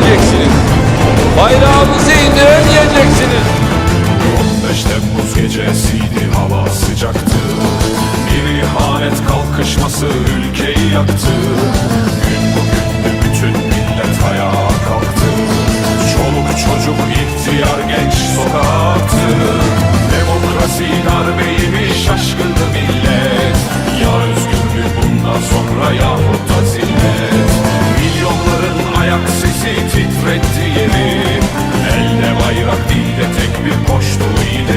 diyeceksiniz. Bayrağımızı indiremeyeceksiniz. 15 Temmuz gecesiydi hava sıcaktı Bir ihanet kalkışması ülkeyi yaktı Gün bugündü bütün millet ayağa kalktı Çoluk çocuk ihtiyar genç Elde bayrak dilde tek bir koştu ileri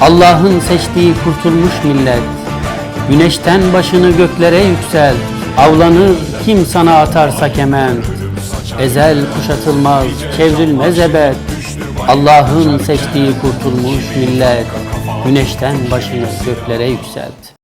Allah'ın seçtiği kurtulmuş millet. Güneşten başını göklere yüksel Avlanır kim sana atarsa kement. Ezel kuşatılmaz, çevrilmez ebed. Allah'ın seçtiği kurtulmuş millet. Güneşten başını göklere yükselt